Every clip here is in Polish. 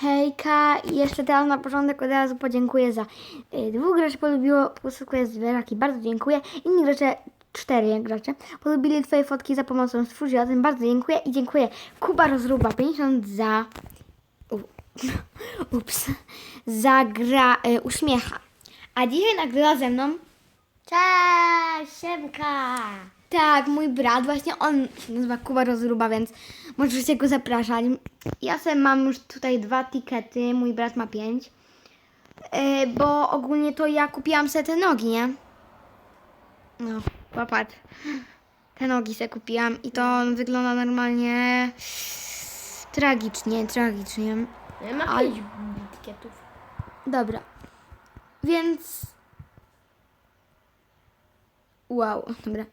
Hejka, jeszcze teraz na początek od razu podziękuję za y, dwóch graczy polubiło posłuchaj zwierzaki, bardzo dziękuję. Inni gracze, cztery gracze, polubili Twoje fotki za pomocą stwórz razem, bardzo dziękuję i dziękuję Kuba Rozruba 50 za u, ups, za gra y, uśmiecha. A dzisiaj nagrywa ze mną Cześć, Siemka! Tak, mój brat, właśnie on się nazywa Kuba Rozruba, więc możecie go zapraszać. Ja sobie mam już tutaj dwa tikety, mój brat ma pięć. Yy, bo ogólnie to ja kupiłam sobie te nogi, nie? No, popatrz. Te nogi sobie kupiłam i to wygląda normalnie tragicznie, tragicznie. Ja mam Ale- pięć etykietów. Dobra. Więc. Wow, dobra.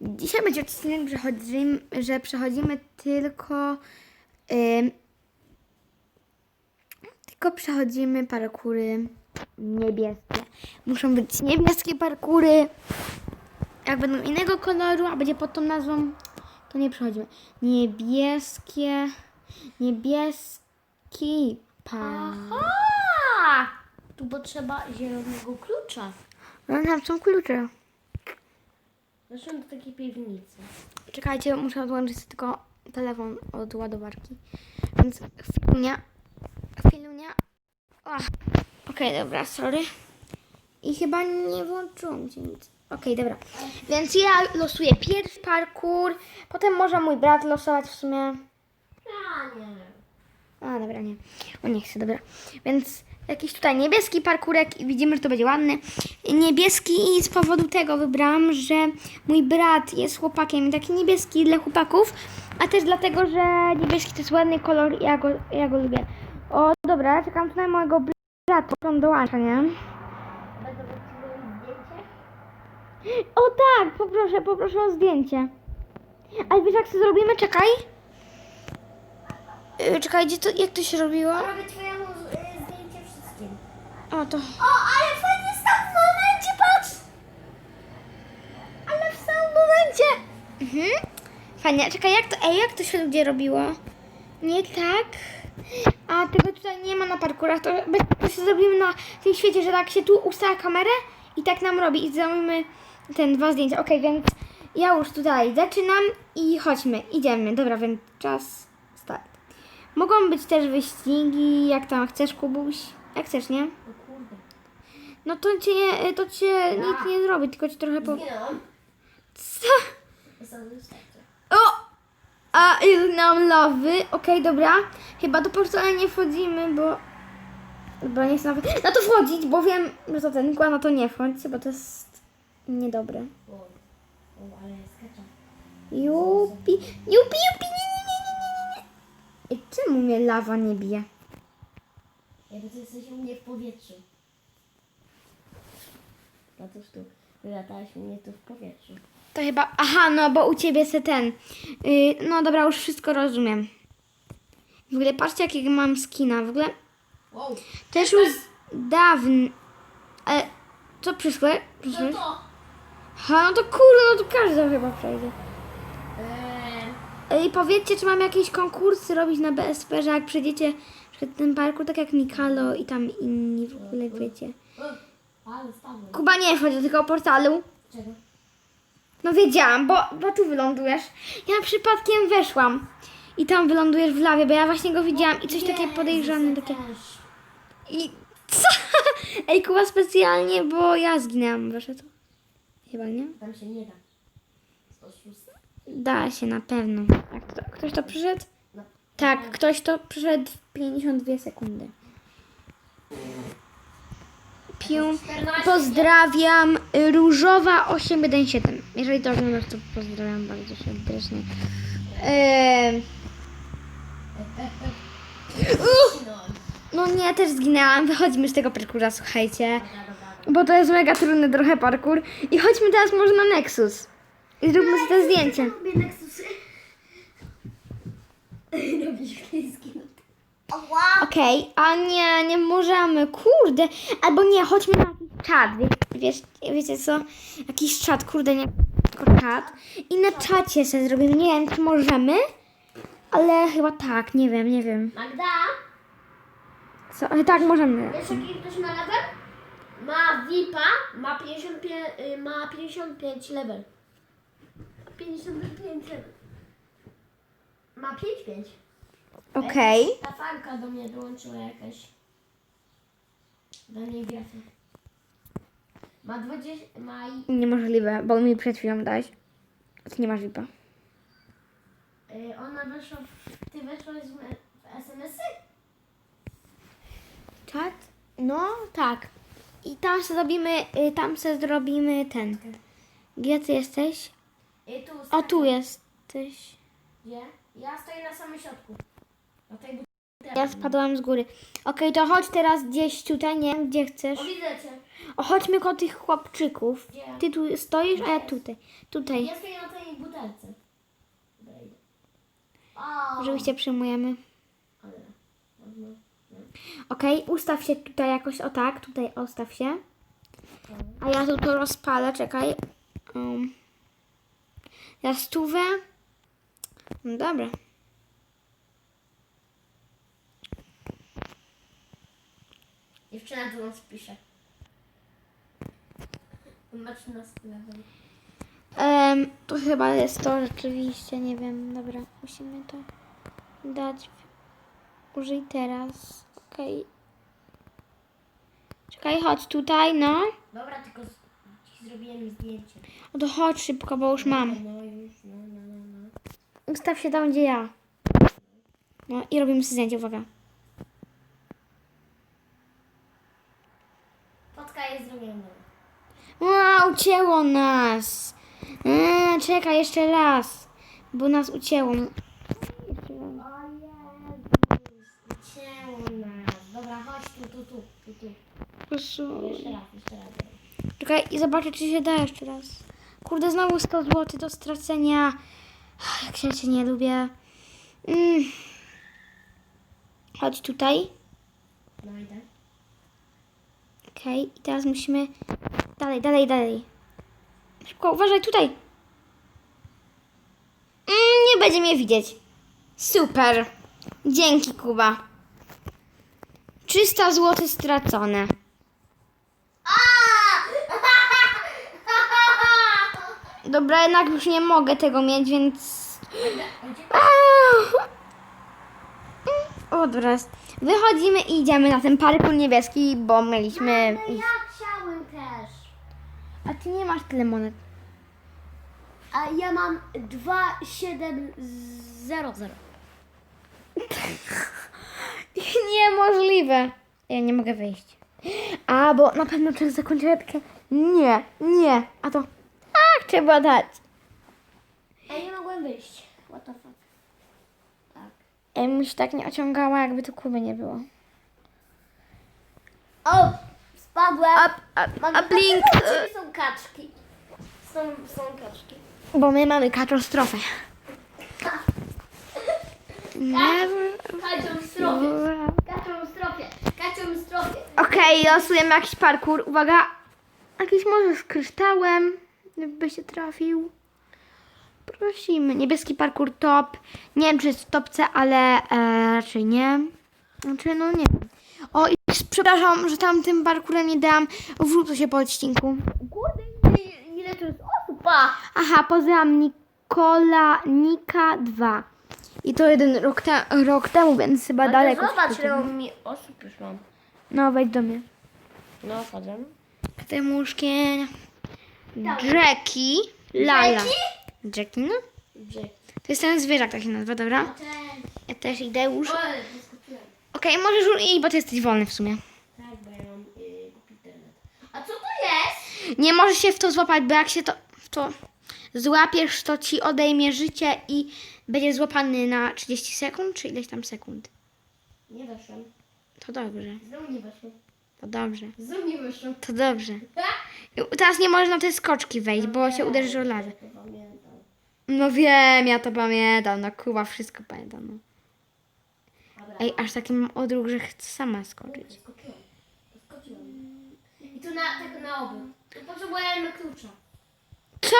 Dzisiaj będzie odcinek, że przechodzimy, że przechodzimy tylko. ym, tylko przechodzimy parkury niebieskie. Muszą być niebieskie parkury. Jak będą innego koloru, a będzie pod tą nazwą, to nie przechodzimy. Niebieskie. Niebieski park. Aha! Tu potrzeba zielonego klucza. No tam są klucze. Zresztą do takiej piwnicy. Czekajcie, muszę odłączyć tylko telefon od ładowarki. Więc chwilunia. Chwilunia. Okej, dobra, sorry. I chyba nie włączyłam się nic. Okej, dobra. Więc ja losuję pierwszy parkour. Potem może mój brat losować w sumie. Ja nie. A, dobra, nie. O, nie chcę, dobra. Więc jakiś tutaj niebieski parkurek i widzimy, że to będzie ładny. Niebieski i z powodu tego wybrałam, że mój brat jest chłopakiem taki niebieski dla chłopaków, a też dlatego, że niebieski to jest ładny kolor i ja go, ja go lubię. O, dobra, czekam tu na mojego brata, on dołącza, nie? O tak, poproszę, poproszę o zdjęcie. Ale wiesz jak to zrobimy? Czekaj. Yy, czekaj, gdzie to, jak to się robiło? Robię twojemu y, zdjęcie wszystkim. O, to... O, ale fajnie w momencie, patrz! Ale w samym momencie! Mhm. Fajnie. Czekaj, jak to, ej, jak to się ludzie robiło? Nie tak. A tego tutaj nie ma na parkurach. To, to się zrobimy na tym świecie, że tak się tu ustawia kamerę i tak nam robi. I zrobimy ten dwa zdjęcia. Okej, więc ja już tutaj zaczynam i chodźmy. Idziemy. Dobra, więc czas. Mogą być też wyścigi, jak tam chcesz, Kubuś. Jak chcesz, nie? O kurde. No to cię, nie- to cię nic nie zrobi, tylko ci trochę po... Zginąłem. Co? O! A, nam lawy. Okej, dobra. Chyba do portala nie wchodzimy, bo... Bo nie chcę nawet... Na to wchodzić, bo wiem, że to ten kład, no to nie wchodź, bo to jest niedobre. Jupi, jupi, jupi, I czemu mnie lawa nie bije? Jakby ty jesteś u mnie w powietrzu. No cóż tu, wylatałeś u mnie tu w powietrzu. To chyba... Aha, no bo u ciebie se ten... Yy, no dobra, już wszystko rozumiem. W ogóle patrzcie, jakiego mam skina. W ogóle Wow. też już dawno... Ale co przyszłe? Przyszłeś? No to. Ha, no to kurde, no to każdy chyba przejdzie. I powiedzcie, czy mam jakieś konkursy robić na BSP, że jak przejdziecie na przykład ten parkour, tak jak Mikalo i tam inni w ogóle, wiecie. Kuba nie wchodzi do tego portalu. Czego? No wiedziałam, bo, bo tu wylądujesz. Ja przypadkiem weszłam i tam wylądujesz w lawie, bo ja właśnie go widziałam i coś takie podejrzane, takie... I co? Ej, Kuba specjalnie, bo ja zginęłam, wiesz to? Chyba nie? Tam się nie da. 106. Da się na pewno. Jak to, ktoś to przyszedł? No. Tak, ktoś to przyszedł w 52 sekundy. Piu. 14. Pozdrawiam y, Różowa 817. Jeżeli to oglądasz, to pozdrawiam bardzo serdecznie. Eee, no nie, też zginęłam. Wychodzimy z tego parkura, słuchajcie. Bo to jest mega trudny trochę parkour. I chodźmy teraz może na Nexus. I zróbmy sobie te zdjęcie. Lubię Nexusy. Robisz! Okej, a nie, nie możemy, kurde. Albo nie, chodźmy na jakiś czat, wie, wiesz, wiecie co? Jakiś czat, kurde, nie tylko czat. I na czacie sobie zrobimy, nie wiem, czy możemy, ale chyba tak, nie wiem, nie wiem. Magda? Co? Ale tak, możemy. Wiesz jaki ktoś ma level? Ma VIPa, ma 55, y, ma 55 level. 55 level. Ma 5-5. Okej. Ta fanka do mnie dołączyła jakaś. Do niej grafy. Ma 20, ma i, Niemożliwe, bo mi przed chwilą dałeś. Ty nie masz VIPa. y, ona weszła, w, ty weszłaś w, w SMS-y? Czat? No, tak. I tam se zrobimy, y, tam se zrobimy ten. Gdzie ty jesteś? Y, tu, O, tu jesteś. Gdzie? Ja stoję na samym środku. Na tej butelce. Ja spadłam z góry. Okej, to chodź teraz gdzieś tutaj, nie wiem, gdzie chcesz. O, widzę cię. O, chodźmy koło tych chłopczyków. Gdzie? Ty tu stoisz, a ja tutaj. Tutaj. Ja stoję na tej butelce. Idę. O, Oczywiście przyjmujemy. Ale, no, no. Okej, ustaw się tutaj jakoś, o tak, tutaj ustaw się. A ja tu to rozpalę, czekaj. Um. Ja stówę. No dobra. Dziewczyna do nas pisze. Ma 13 level. Em, to chyba jest to rzeczywiście, nie wiem, dobra, musimy to dać. Użyj teraz, okej. Czekaj, chodź tutaj, no. Dobra, tylko zrobiłem zdjęcie. No to chodź szybko, bo już mam. No już, no, no, no, no. Ustaw się tam, gdzie ja. No i robimy sobie zdjęcie, uwaga. Fotka jest zrobiona. A, ucięło nas. A, czekaj, jeszcze raz. Bo nas ucięło. Jeszcze raz. O Jezus, cięło nas. Dobra, chodź tu, tu, tu, tu, tu. Jeszcze raz, jeszcze raz. Czekaj i zobaczę, czy się da jeszcze raz. Kurde, znowu 100 zł do stracenia. Jak się cię nie lubię. Mm. Chodź tutaj. No idę. Okej, i teraz musimy... Dalej, dalej, dalej. Szybko, uważaj, tutaj. Mm, nie będzie mnie widzieć. Super. Dzięki, Kuba. 300 zł stracone. Dobra, jednak już nie mogę tego mieć, więc... O, teraz wychodzimy i idziemy na ten parkour niebieski, bo mieliśmy... No ja chciałem też. A ty nie masz tyle monet. A ja mam 2700. Niemożliwe. Ja nie mogę wyjść. A, bo na pewno czas zakończy lepkę. Nie, nie. A to... Trzeba dać. Ja nie mogłem wyjść. What the fuck. Tak. Ja bym się tak nie ociągała, jakby to Kuby nie było. O! Spadłem. Up, up, Mam uplink. Czyli są kaczki. Są, są kaczki. Bo my mamy katastrofę. Never... Strofie. Kaczą strofie. Okej, losujemy jakiś parkour. Uwaga. Jakiś może z kryształem. By się trafił. Prosimy. Niebieski parkour top. Nie wiem, czy jest w topce, ale e, raczej nie. Znaczy, no nie wiem. O, i przepraszam, że tam tym parkurem nie dałam. Wrócę się po odcinku. Kurde, ile- ile tu jest osób? Pa! Aha, poznałam Nikola Nika 2. I to jeden rok, te, rok temu, więc chyba daleko. Zobacz, ile mi osób już mam. No, wejdź do mnie. No, wchodzę. Tym łóżkiem. Jackie. Lala. Jackie, no? To jest ten zwierzak, tak się nazywa, dobra? Ja też idę już. Okej, możesz już iść, bo ty jesteś wolny w sumie. Tak, bo ja mam y, internet. A co to jest? Nie możesz się w to złapać, bo jak się to, w to złapiesz, to ci odejmie życie i będziesz złapany na 30 sekund, czy ileś tam sekund. Nie weszłem. To dobrze, Znowu nie weszłem. To dobrze, nie weszłem. to dobrze. I teraz nie możesz na te skoczki wejść, bo się uderzysz o lawę. No wiem, ja to pamiętam, no Kuba wszystko pamiętam. No. Ej, aż taki mam odruch, że chcę sama skoczyć. Skoczyłem. I tu na, tak na obu. Tu potrzebujemy klucza. Co?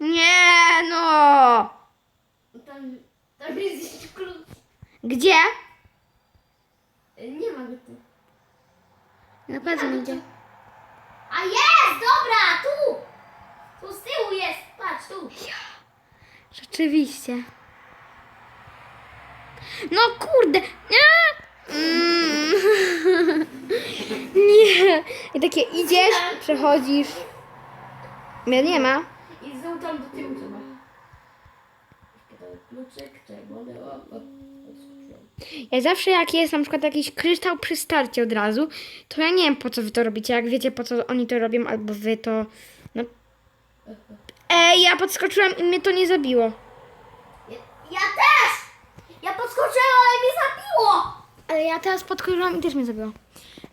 Nie, no! Tam, tam jest jeszcze klucz. Gdzie? Y, Nie ma go tu. Naprawdę nie idzie. A jest! Dobra, tu! Tu z tyłu jest, patrz, tu. Rzeczywiście. No kurde! Nie! Mm. Nie! I takie idziesz, przechodzisz. Mnie nie ma. I znowu tam do tyłu trzeba. Kluczyk, czerwony, o, o, odskoczyłem. Ja zawsze jak jest na przykład jakiś kryształ przy starcie od razu, to ja nie wiem po co wy to robicie. Jak wiecie po co oni to robią, albo wy to... No. Ej, ja podskoczyłam i mnie to nie zabiło. Ja, też! Ja podskoczyłem, ale mnie zabiło! Ale ja teraz podskoczyłam i też mnie zabiło.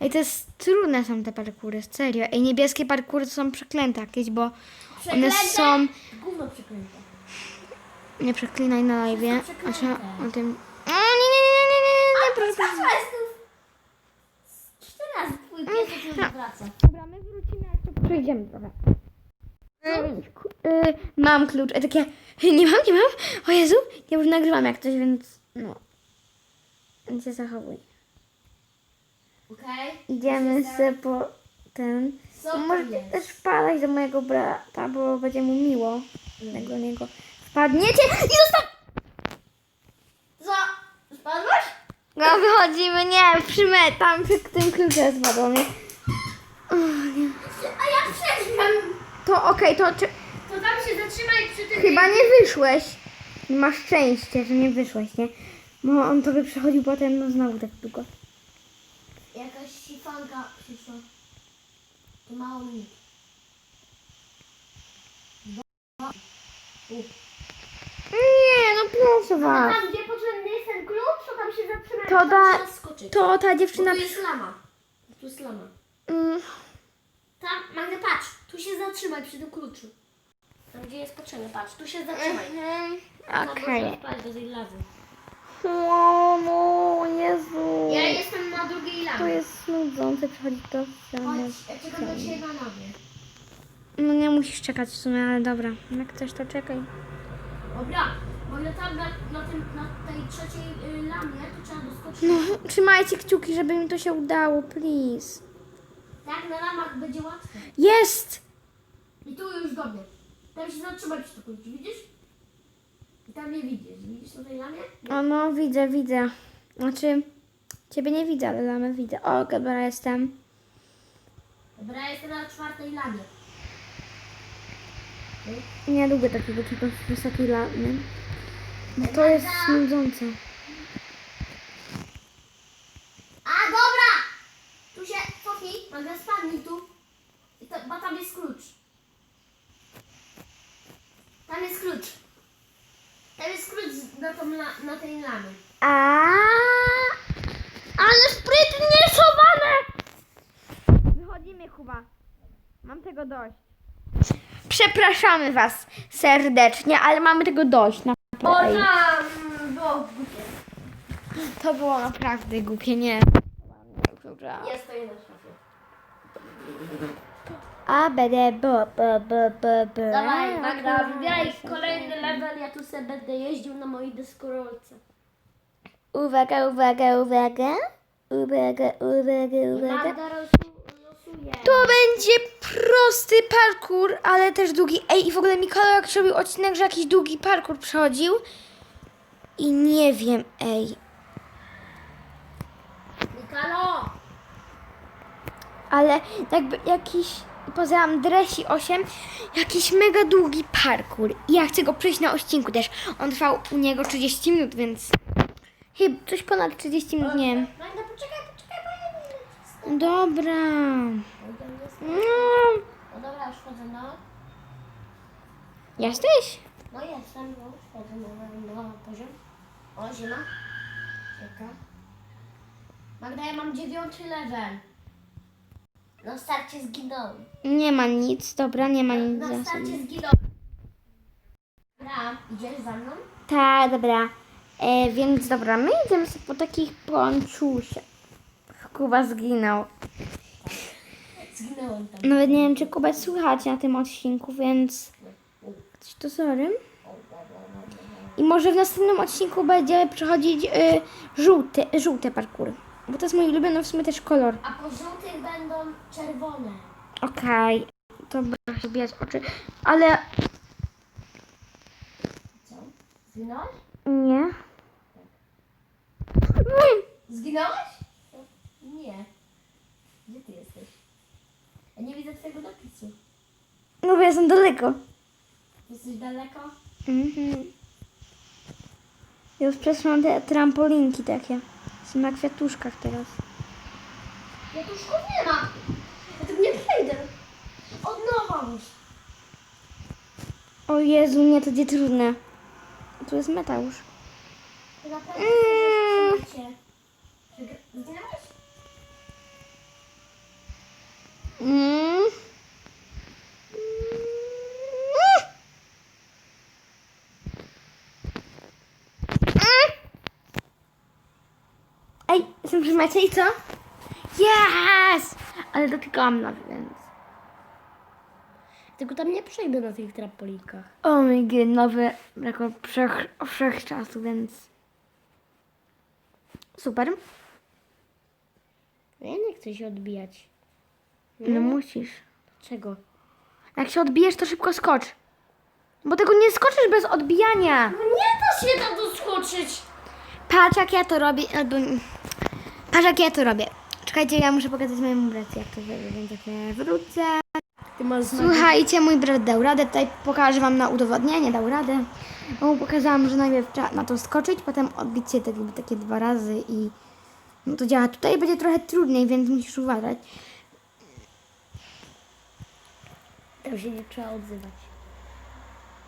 Ej, to jest trudne są te parkury, serio. Ej, niebieskie parkury to są przeklęte jakieś, bo one Przeklęte? są... Gówno przeklęte. Nie przeklinaj na live. Wszystko o tym... Dobra, my wrócimy, jak to przejdziemy trochę. Y, mam klucz. E, takie, nie mam, nie mam. O Jezu, ja już nagrywam jak coś, więc no. Więc się zachowuj. Okej? Idziemy sobie po ten. Co to Możecie jest? też wpadać do mojego brata, bo będzie mu miło. Do niego wpadniecie i zostaw... Co? Spadłeś? No wychodzimy, nie, przy me, tam przy tym klucze spadło mnie. A ja przeżyłem. To okej, to czy, To tam się zatrzymaj przy tym. chyba nie wyszłeś. Masz szczęście, że nie wyszłeś, nie? Bo on to by przechodził potem, no znowu tak długo. Jakaś sifanka przyszła. To mało minut. Nie, no proszę was. Tam gdzie potrzebny jest ten klucz, to tam się zatrzymaj. To da- trzeba skoczyć. To ta Bo dziewczyna... tu jest lama. Tu jest lama. Mm, Tam, Magda, patrz. Tu się zatrzymaj przy tym kluczu. Tam gdzie jest potrzebny, patrz. Tu się zatrzymaj. Tam Okej. można wpaść do tej lawy. O, no, Jezu. Ja jestem na drugiej To lawie. jest nudzące przechodzić to samo. Chodź, ja czekam do ciebie na lawie. No nie musisz czekać w sumie, ale dobra. Jak chcesz, to czekaj. Dobra, bo ja tam na, na, tym, na tej trzeciej y, lamie to trzeba doskoczyć. No, trzymajcie kciuki, żeby mi to się udało, please. Tak, na lamach będzie łatwo. Jest! I tu już do mnie. Tam się zatrzymaj przy tym widzisz? I tam mnie widzisz. Widzisz na tej lamie? O, no, widzę, widzę. Znaczy, ciebie nie widzę, ale lamę widzę. O, dobra, jestem. Dobra, jestem na czwartej lamie. Nie lubię takiego czegoś wysokiej lamy. Bo to jest nudzące. A, dobra! Tu się cofnij, Magda, spadnij tu. I to, bo tam jest klucz. Tam jest klucz. Tam jest klucz na, tą, la, na tej lamie. A, ale sprytnie schowane! Wychodzimy, Kuba. Mam tego dość. Przepraszamy Was serdecznie, ale mamy tego dość. Naprawdę. tam było głupie. To było naprawdę głupie, nie. Jest to jedna szafie. A, b, d, b, b, b, b, b. Dawaj, Magda, wybieraj kolejny level, ja tu sobie będę jeździł na mojej deskorolce. Uwaga, uwaga, uwaga. Uwaga, uwaga, uwaga. Magda. To będzie prosty parkour, ale też długi. Ej, i w ogóle Mikołaj jak robił odcinek, że jakiś długi parkour przechodził. I nie wiem, ej. Mikalo! Ale jakby jakiś, poza Dresi 8, jakiś mega długi parkour. I ja chcę go przejść na odcinku też. On trwał u niego 30 minut, więc chyba coś ponad 30 minut, nie wiem poczekaj, poczekaj, bo ja nie wiem. Dobra. No, No dobra, już wchodzę na... jesteś? No jestem, no już wchodzę na, na poziom. O, zima. Czeka. Magda, ja mam dziewiąty level. Na starcie zginąłem. Nie ma nic, dobra, nie ma nic. Na starcie zginąłem. Dobra, idziesz za mną? Tak, dobra. E, więc dobra, my idziemy sobie po takich ponczusiach. Kuba zginął. Zginąłem tam. Nawet nie wiem, czy Kuba słychać na tym odcinku, więc... Coś to sorry. I może w następnym odcinku będziemy przechodzić y, żółte, żółte parkury. Bo to jest mój ulubiony w sumie też kolor. A po żółtych będą czerwone. Okej. Dobra, sobie oczy. Ale Co? Zginąłeś? nie. Zginąłeś? Nie. Gdzie ty jesteś? Ja nie widzę twojego napisu. No bo jestem daleko. Jesteś daleko? Mhm. Już przeszłam te trampolinki takie. Są na kwiatuszkach teraz. Ja tu szkół nie ma. Ja tu nie przejdę. Od nowa już. O Jezu, nie, to będzie trudne. Tu jest meta już. Mm. Mm. Ej, jestem przy mecie i co? Yes! Ale dotykałam nowy, więc... Tylko tam nie przejdę na tych trampolinkach. O my god, nowy rekord wszech, wszechczasu, więc... Super. Ja nie chcę się odbijać. No musisz. Czego? Jak się odbijesz, to szybko skocz. Bo tego nie skoczysz bez odbijania. No nie da się tam doskoczyć. Patrz jak ja to robię, albo... Patrz jak ja to robię. Czekajcie, ja muszę pokazać mojemu bracie jak to zrobię, więc jak ja wrócę. Słuchajcie, mój brat dał radę, tutaj pokażę wam na udowodnienie, dał radę. Bo mu pokazałam, że najpierw trzeba na to skoczyć, potem odbić się takie, takie dwa razy i no to działa. Tutaj będzie trochę trudniej, więc musisz uważać. Tam się nie trzeba odzywać.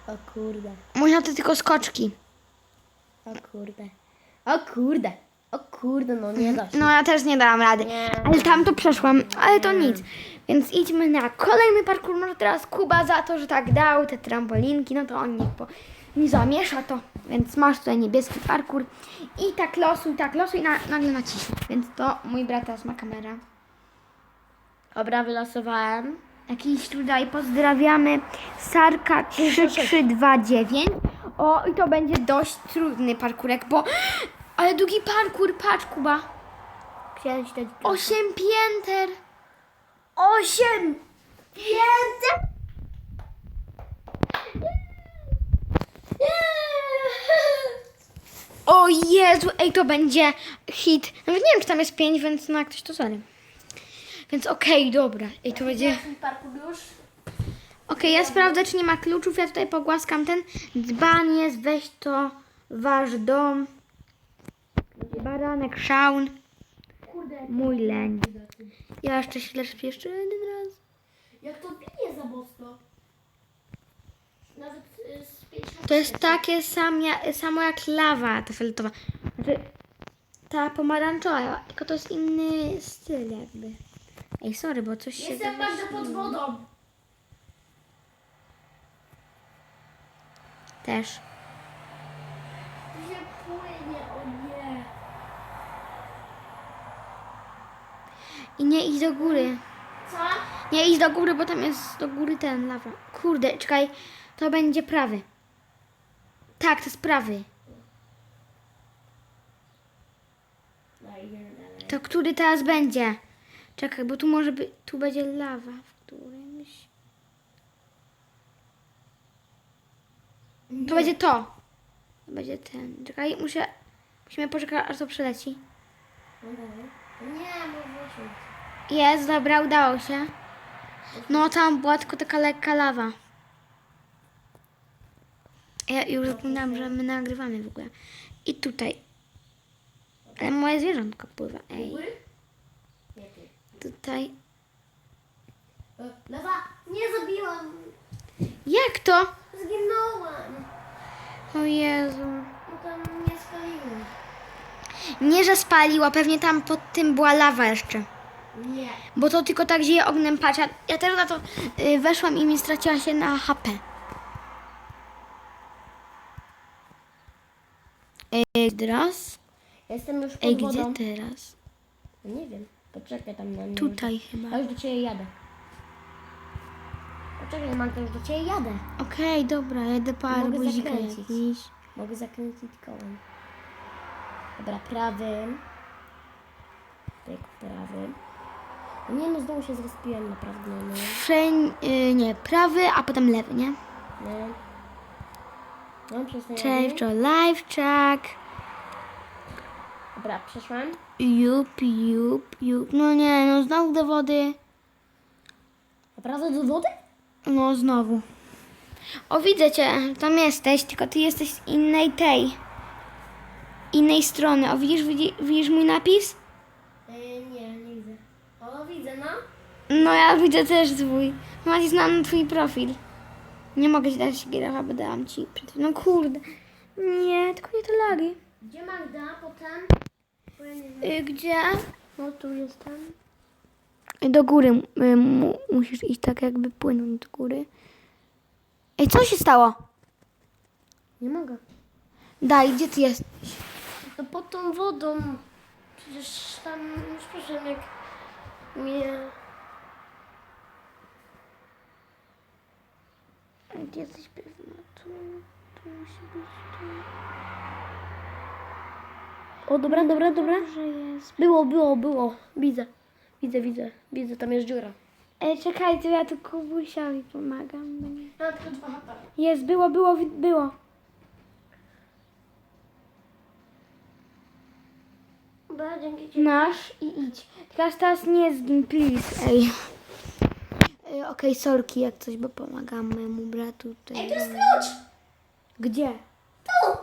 O kurde. Można to tylko skoczki. O kurde. O kurde. O kurde, no nie da się. No ja też nie dałam rady. Nie. Ale tam to przeszłam, ale to nic. Więc idźmy na kolejny parkour. Może teraz Kuba za to, że tak dał te trampolinki, no to on niech po, nie zamiesza to. Więc masz tutaj niebieski parkour. I tak losuj, tak losuj i na, nagle naciśnij. Więc to mój brat teraz ma kamera. Dobra, wylosowałem. Jakiś tutaj pozdrawiamy Sarka 3329. O, i to będzie dość trudny parkurek, bo... Ale długi parkur, patrz Kuba. Osiem pięter. Osiem pięter. O Jezu, ej, to będzie hit. Nawet nie wiem, czy tam jest pięć, więc no jak ktoś to sorry. Więc okej, dobra. Ej, to będzie... Twój parkour już? Okej, ja sprawdzę, czy nie ma kluczów. Ja tutaj pogłaskam ten dzban jest, weź to, wasz dom. Baranek, szaun. Kurde. Mój leń. Ja jeszcze leszę jeszcze jeden raz. Jak to bije za mocno. Nawet y, z pięć To jest takie samo jak lawa ta fioletowa. Znaczy, ta pomarańczowa, tylko to jest inny styl jakby. Ej, sorry, bo coś się... Jestem bardzo pod wodą. Też. Się płynie, o nie. I nie idź do góry. Co? Nie idź do góry, bo tam jest do góry ten lawa. Kurde, czekaj, to będzie prawy. Tak, to jest prawy. No. To który teraz będzie? Czekaj, bo tu może być, tu będzie lawa w którymś. To będzie to. To będzie ten. Czekaj, muszę, musimy poczekać, aż to przeleci. Nie, się. Jest, dobra, udało się. No, tam była tylko taka lekka lawa. Ja już zapomniałam, że my nagrywamy w ogóle. I tutaj. Ale moje zwierzątko pływa. Ej. Tutaj. E, Lewa, nie zabiłam. Jak to? Zginąłem. O Jezu. No tam nie spaliłem. Nie, że spaliła, pewnie tam pod tym była lawa jeszcze. Nie. Bo to tylko tak zieje ognem patrz. Ja, też na to y, weszłam i mi straciła się na HP. Ej, teraz? Jestem już pod Ej, wodą. gdzie teraz? No Nie wiem. Poczekaj tam na mnie. Tutaj chyba. Ja już do ciebie jadę. Poczekaj, Magda, już do ciebie jadę. Okej, dobra, jedę po Mogę zakręcić. jakiś. Mogę zakręcić kołem. Dobra, prawym. Tej prawy. Nie no, znowu się zrespiłem naprawdę, no. Y, nie, prawy, a potem lewy, nie? No. No, przestań. Cześć, to live track. Dobra, przeszłam. Jup, jup, jup. No nie, no znowu do wody. Naprawdę do wody? No znowu. O, widzę cię, tam jesteś, tylko ty jesteś z innej tej. Innej strony. O, widzisz, widzisz, widzisz mój napis? Yy, nie, nie widzę. O, widzę, no. No ja widzę też twój. Macie znam twój profil. Nie mogę ci dać girafa, bo dałam ci przed. No kurde. Nie, tylko nie te lagi. Gdzie Magda potem? Gdzie? No, tu jestem. Do góry y, mu, musisz iść tak jakby płynąć do góry. Ej, co się stało? Nie mogę. Daj, gdzie ty jesteś? No pod tą wodą. Przecież tam już proszę jak mnie... Gdzie jesteś pewna? Tu, tu musi być tu. O, dobra, dobra, dobra. Było, było, było. Widzę. Widzę, widzę. Widzę, tam jest dziura. Ej, czekajcie, ja tu Kubusiowi pomagam. tylko dwa HP. Jest, było, było, wi- było. Dobra, dzięki ci. Masz i idź. Teraz teraz nie zgin, please. Ej. Ej, Okej, sorki jak coś, bo pomagam mojemu bratu tutaj. Ej, to jest klucz! Gdzie? Tu!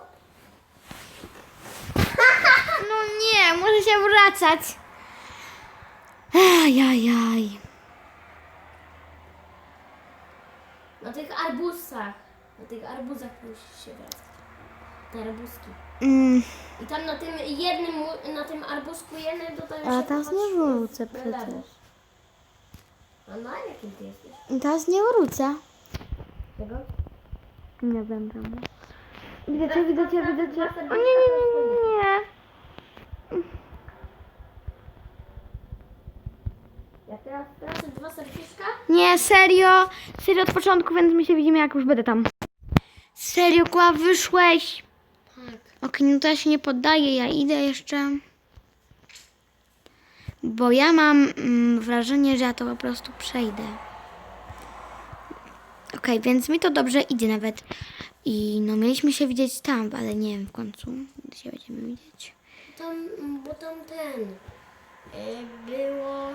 No nie, muszę się wracać. Ajajaj. Na tych arbuzach. Na tych arbuzach musisz się wracać. Te arbuzki. Mm, I tam na tym jednym, na tym arbuzku jednym tutaj A teraz nie wrócę przecież. A na jakim ty jesteś? teraz nie wrócę. Tego? Nie cię, widzę cię, widzę cię. O nie, nie, nie, nie, nie. Ja teraz tracę dwa serduszka? Nie, serio. Serio od początku, więc my się widzimy jak już będę tam. Serio, Kła, wyszłeś. Tak. Okej, no to ja się nie poddaję, ja idę jeszcze. Bo ja mam mm, wrażenie, że ja to po prostu przejdę. Okej, więc mi to dobrze idzie nawet. I no mieliśmy się widzieć tam, ale nie wiem w końcu, gdzie się będziemy widzieć. Tam, bo tam ten było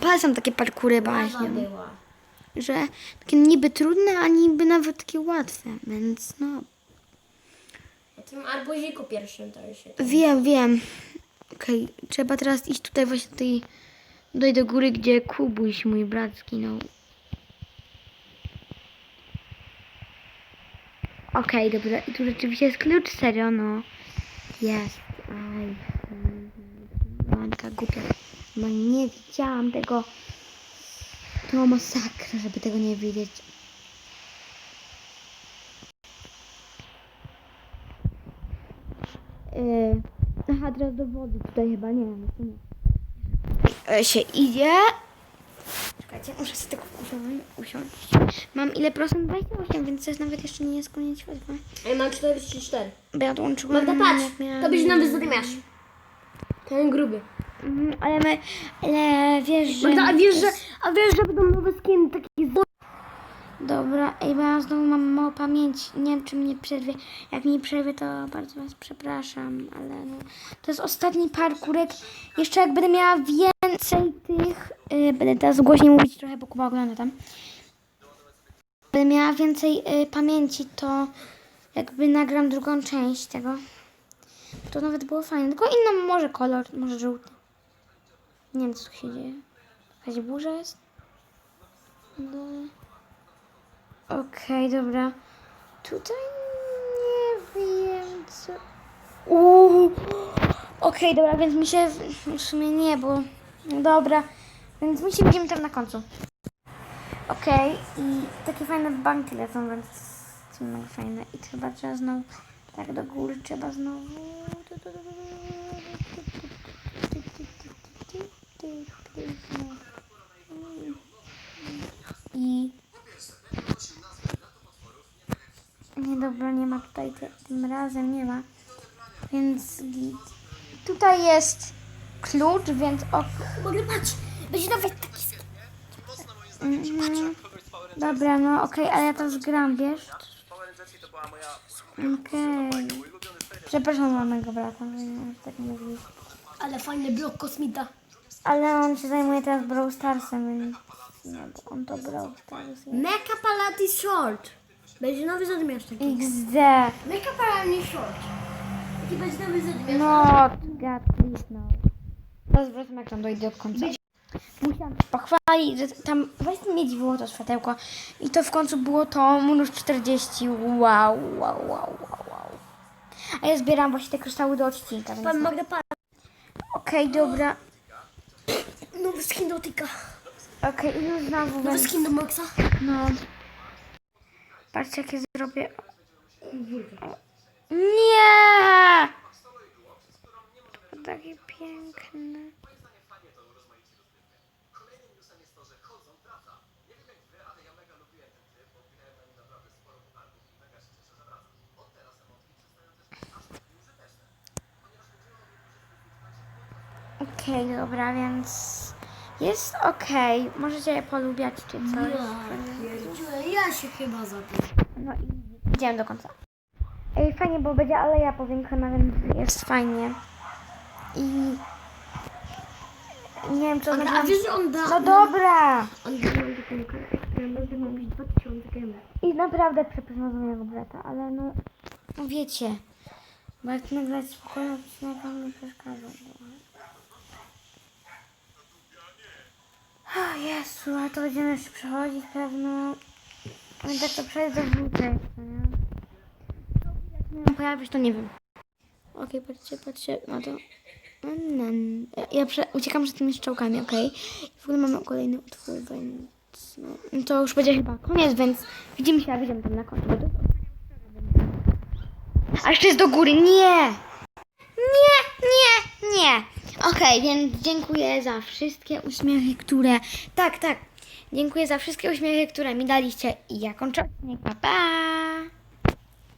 Polecam takie parkury była. że takie niby trudne, a niby nawet takie łatwe, więc no Na tym arbuziku pierwszym to się. Wiem, wiem. Okej, trzeba teraz iść tutaj właśnie do tej, tutaj do góry, gdzie Kubuś, mój brat, zginął. Okej, dobra. I tu rzeczywiście jest klucz, serio, no. Jest. Mańka głupia. No nie widziałam tego. To masakra, żeby tego nie widzieć. Yy, aha, teraz do wody tutaj chyba, nie wiem. to nie. E, się idzie. Czekajcie, muszę sobie tylko usiąść. usiąść. Mam ile procent? 28, więc to jest nawet jeszcze nie jest koniec światła. Ej, mam 44. Bo ja dołączyłam. Magda, patrz, to byś nowy zadymiarz. Ten gruby. Mhm, Ale my, ale wiesz, że... Magda, a wiesz, że, a wiesz, że będą nowe skiny takie z... Dobra, ej, bo ja znowu mam mało pamięci. Nie wiem, czy mnie przerwie. Jak mi przerwie, to bardzo was przepraszam, ale no. To jest ostatni parkurek. Jeszcze jak będę miała więcej tych... Yy, będę teraz głośniej mówić trochę, bo Kuba ogląda tam. Będę miała więcej y, pamięci, to jakby nagram drugą część tego. To nawet było fajne. Tylko inną może kolor, może żółty. Nie wiem, co tu się dzieje. Jakaś burza jest? No. Okej, dobra. Tutaj nie wiem co. Okej, dobra, więc mi się. W sumie nie, bo. Dobra. Więc my się widzimy tam na końcu. Okej, i takie fajne banki lecą, więc są mega fajne. I chyba trzeba znowu. Tak do góry trzeba znowu. I Nie, dobra, nie ma tutaj, tym razem nie ma. Więc git. Tutaj jest klucz, więc o... Mogę patrz, będzie nawet taki Mhm. Dobra, no okej, ale ja to zgram, wiesz? Okej. Przepraszam mamego brata, nie tak mówić. Ale fajny blok kosmita. Ale on się zajmuje teraz Brawl Starsem, więc... No, to on to Brawl Stars jest. Mecha Palatis Short. Będzie nowy zadmiarz taki. XD. Mecha Palatis Short. Jaki będzie nowy zadmiarz? No, God, please no. Teraz wracam jak tam dojdę do końca. Musiałam się pochwalić, że tam właśnie mnie dziwiło to światełko. I to w końcu było to minus 40. Wow, wow, wow, wow, wow. A ja zbieram właśnie te kryształy do odcinka. Pan no. Magda. Okej, dobra. Nowy skin do Tika. Okej, i już znowu Nowy skin do Maxa. No. Patrzcie, jakie zrobię. Nie! To takie piękne. Okej, dobra, więc jest okej. Możecie je polubiać czy coś. Ja, się chyba zabiję. No i idziemy do końca. Ej, fajnie, bo będzie aleja powiększona, więc jest fajnie. I nie wiem, co On a wiesz, on da... No dobra! On da nam taką będzie mam mieć 2000 gemy. I naprawdę przepraszam za mojego brata, ale no, no wiecie, bo jak nagrać spokojnie odcinek, wam nie przeszkadza. O Jezu, a to będziemy jeszcze przechodzić pewno. Ale tak to przejdę nie? Jak miałem pojawić, to nie wiem. Okej, patrzcie, patrzcie na to. Mm, Ja prze- uciekam przed tymi strzałkami, okej? W ogóle mamy kolejny utwór, więc no, no to już będzie chyba koniec, więc widzimy się, a widzimy tam na końcu. A jeszcze jest do góry, nie! Nie, nie, nie. Okej, więc dziękuję za wszystkie uśmiechy, które... Tak, tak. Dziękuję za wszystkie uśmiechy, które mi daliście i ja kończę. Pa, pa!